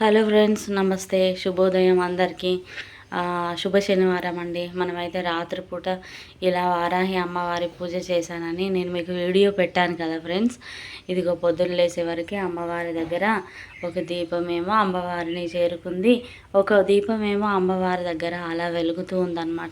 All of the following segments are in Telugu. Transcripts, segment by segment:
హలో ఫ్రెండ్స్ నమస్తే. శుభోదయం అందరికీ. శుభ శనివారం అండి. మనమైతే రాత్రిపూట ఇలా వారాహి అమ్మవారి పూజ చేశానని నేను మీకు వీడియో పెట్టాను కదా ఫ్రెండ్స్. ఇదిగో పొద్దున్న లేసే అమ్మవారి దగ్గర ఒక దీపమేమో అమ్మవారిని చేరుకుంది. ఒక దీపమేమో అమ్మవారి దగ్గర అలా వెలుగుతూ ఉందన్నమాట.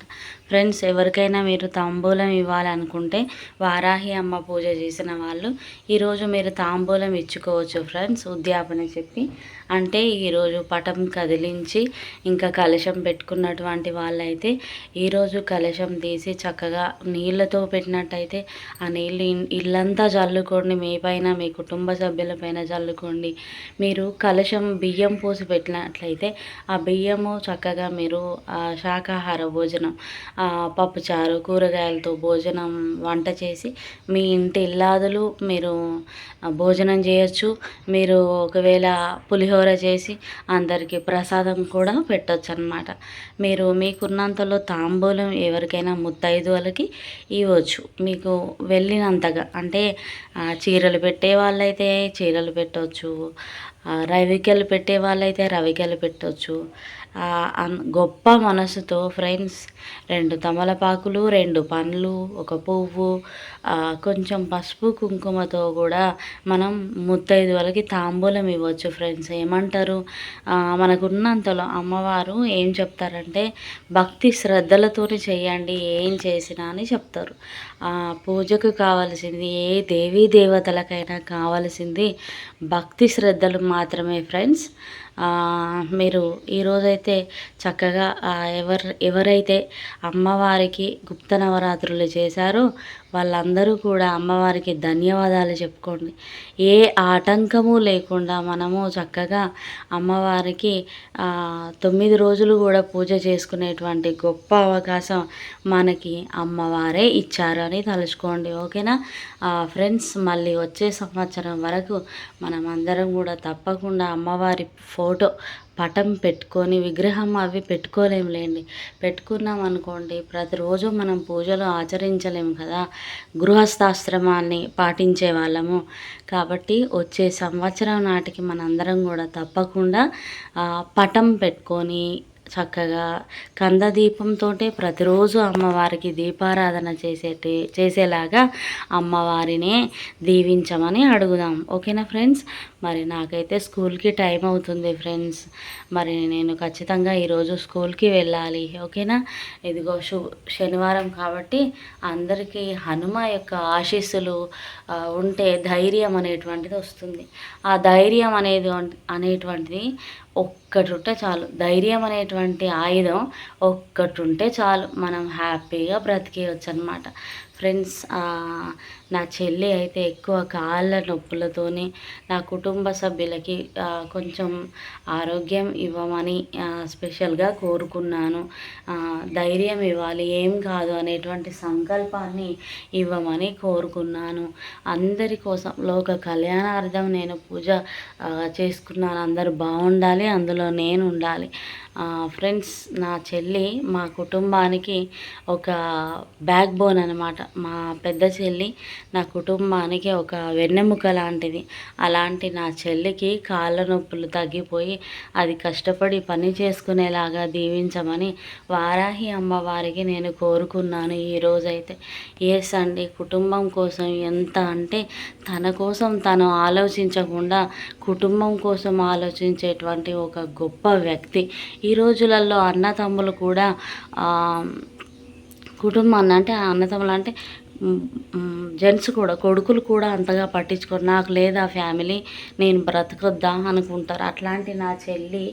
ఫ్రెండ్స్ ఎవరికైనా మీరు తాంబూలం ఇవ్వాలనుకుంటే వారాహి అమ్మ పూజ చేసిన వాళ్ళు ఈరోజు మీరు తాంబూలం ఇచ్చుకోవచ్చు ఫ్రెండ్స్ ఉద్యాపన చెప్పి. అంటే ఈరోజు పటం కదిలించి ఇంకా కలశం పెట్టుకున్నటువంటి వాళ్ళైతే ఈరోజు కలశం తీసి చక్కగా నీళ్ళతో పెట్టినట్టయితే ఆ నీళ్ళు ఇల్లంతా చల్లుకోండి మీ పైన మీ కుటుంబ సభ్యుల పైన చల్లుకోండి మీరు కలశం బియ్యం పోసి పెట్టినట్లయితే ఆ బియ్యము చక్కగా మీరు ఆ శాకాహార భోజనం పప్పుచారు కూరగాయలతో భోజనం వంట చేసి మీ ఇంటి ఇల్లాదులు మీరు భోజనం చేయొచ్చు. మీరు ఒకవేళ పులిహోర చేసి అందరికీ ప్రసాదం కూడా పెట్టొచ్చు అనమాట మీరు మీకున్నంతలో తాంబూలం ఎవరికైనా ముత్తైదువులకి ఇవ్వచ్చు. మీకు వెళ్ళినంతగా అంటే చీరలు పెట్టే వాళ్ళైతే చీరలు పెట్టవచ్చు రవికలు పెట్టే వాళ్ళైతే రవికలు పెట్టవచ్చు గొప్ప మనసుతో ఫ్రెండ్స్ రెండు తమలపాకులు రెండు పండ్లు ఒక పువ్వు కొంచెం పసుపు కుంకుమతో కూడా మనం ముత్తైదువులకి తాంబూలం ఇవ్వచ్చు ఫ్రెండ్స్. ఏమంటారు? మనకున్నంతలో అమ్మవారు ఏం చెప్తారంటే భక్తి శ్రద్ధలతోనే చేయండి ఏం చేసినా అని చెప్తారు. పూజకు కావాల్సింది ఏ దేవీ దేవతలకైనా కావలసింది భక్తి శ్రద్ధలు మాత్రమే ఫ్రెండ్స్. మీరు ఈరోజైతే చక్కగా ఎవరు ఎవరైతే అమ్మవారికి గుప్త నవరాత్రులు చేశారో వాళ్ళందరూ కూడా అమ్మవారికి ధన్యవాదాలు చెప్పుకోండి. ఏ ఆటంకము లేకుండా మనము చక్కగా అమ్మవారికి తొమ్మిది రోజులు కూడా పూజ చేసుకునేటువంటి గొప్ప అవకాశం మనకి అమ్మవారే ఇచ్చారు అని తలుచుకోండి ఓకేనా? ఫ్రెండ్స్ మళ్ళీ వచ్చే సంవత్సరం వరకు మనం అందరం కూడా తప్పకుండా అమ్మవారి ఫో ఫోటో. పటం పెట్టుకొని విగ్రహం అవి పెట్టుకోలేములేండి పెట్టుకున్నాం అనుకోండి ప్రతిరోజు మనం పూజలు ఆచరించలేము కదా. గృహస్థాశ్రమాన్ని పాటించే వాళ్ళము. కాబట్టి వచ్చే సంవత్సరం నాటికి మనందరం కూడా తప్పకుండా పటం పెట్టుకొని చక్కగా కంద దీపంతో ప్రతిరోజు అమ్మవారికి దీపారాధన చేసేటి చేసేలాగా అమ్మవారిని దీవించమని అడుగుదాం. ఓకేనా ఫ్రెండ్స్? మరి నాకైతే స్కూల్కి టైం అవుతుంది ఫ్రెండ్స్. మరి నేను ఖచ్చితంగా ఈరోజు స్కూల్కి వెళ్ళాలి. ఓకేనా? ఇదిగో శు శనివారం కాబట్టి అందరికీ హనుమ యొక్క ఆశీస్సులు ఉంటే ధైర్యం అనేటువంటిది వస్తుంది. ఆ ధైర్యం అనేది అనేటువంటిది ఒక్కటి ఉంటే చాలు. ధైర్యం అనేటువంటి ఆయుధం ఒక్కటి ఉంటే చాలు. మనం హ్యాపీగా బ్రతికేయచ్చు అనమాట ఫ్రెండ్స్ నా చెల్లి అయితే ఎక్కువ కాళ్ళ నొప్పులతోని నా కుటుంబ సభ్యులకి కొంచెం ఆరోగ్యం ఇవ్వమని స్పెషల్గా కోరుకున్నాను. ధైర్యం ఇవ్వాలి ఏం కాదు అనేటువంటి సంకల్పాన్ని ఇవ్వమని కోరుకున్నాను. అందరి కోసం లోక కళ్యాణార్థం నేను పూజ చేసుకున్నాను. అందరూ బాగుండాలి అందులో నేను ఉండాలి. ఫ్రెండ్స్ నా చెల్లి మా కుటుంబానికి ఒక బ్యాక్ బోన్ అనమాట మా పెద్ద చెల్లి నా కుటుంబానికి ఒక వెన్నెముక లాంటిది. అలాంటి నా చెల్లికి కాళ్ళ నొప్పులు తగ్గిపోయి అది కష్టపడి పని చేసుకునేలాగా దీవించమని వారాహి అమ్మవారికి నేను కోరుకున్నాను ఈరోజైతే ఎస్ అండి కుటుంబం కోసం ఎంత అంటే తన కోసం తను ఆలోచించకుండా కుటుంబం కోసం ఆలోచించేటువంటి ఒక గొప్ప వ్యక్తి. ఈ రోజులలో అన్నతమ్ములు కూడా కుటుంబాన్ని అంటే అన్నతమ్ములు అంటే జెంట్స్ కూడా కొడుకులు కూడా అంతగా పట్టించుకోరు. నాకు లేదా ఫ్యామిలీ నేను బ్రతకొద్దా అనుకుంటారు. అట్లాంటి నా చెల్లి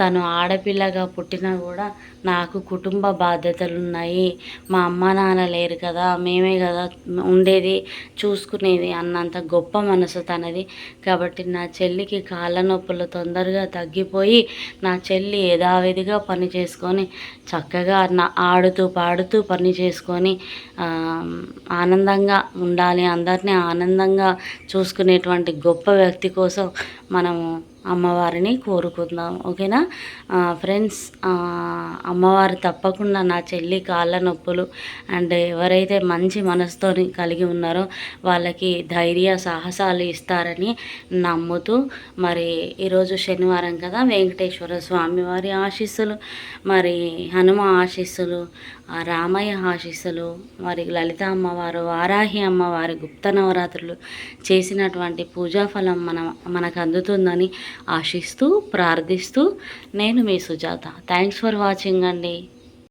తను ఆడపిల్లగా పుట్టినా కూడా నాకు కుటుంబ బాధ్యతలు ఉన్నాయి మా అమ్మ నాన్న లేరు కదా మేమే కదా ఉండేది చూసుకునేది అన్నంత గొప్ప మనసు తనది. కాబట్టి నా చెల్లికి కాళ్ళ నొప్పులు తొందరగా తగ్గిపోయి నా చెల్లి యథావిధిగా పని చేసుకొని చక్కగా నా ఆడుతూ పాడుతూ పని చేసుకొని ఆనందంగా ఉండాలి. అందరినీ ఆనందంగా చూసుకునేటువంటి గొప్ప వ్యక్తి కోసం మనము అమ్మవారిని కోరుకుందాం ఓకేనా? ఫ్రెండ్స్ అమ్మవారు తప్పకుండా నా చెల్లి కాళ్ళ నొప్పులు అండ్ ఎవరైతే మంచి మనసుతో కలిగి ఉన్నారో వాళ్ళకి ధైర్య సాహసాలు ఇస్తారని నమ్ముతూ మరి ఈరోజు శనివారం కదా వెంకటేశ్వర స్వామి వారి ఆశీస్సులు మరి హనుమ ఆశీస్సులు రామయ్య ఆశీస్సులు మరి లలిత అమ్మవారు వారాహి అమ్మవారి గుప్త నవరాత్రులు చేసినటువంటి పూజా ఫలం మన మనకు అందుతుందని ఆశిస్తూ ప్రార్థిస్తూ నేను మీ సుజాత. థ్యాంక్స్ ఫర్ వాచింగ్ అండి.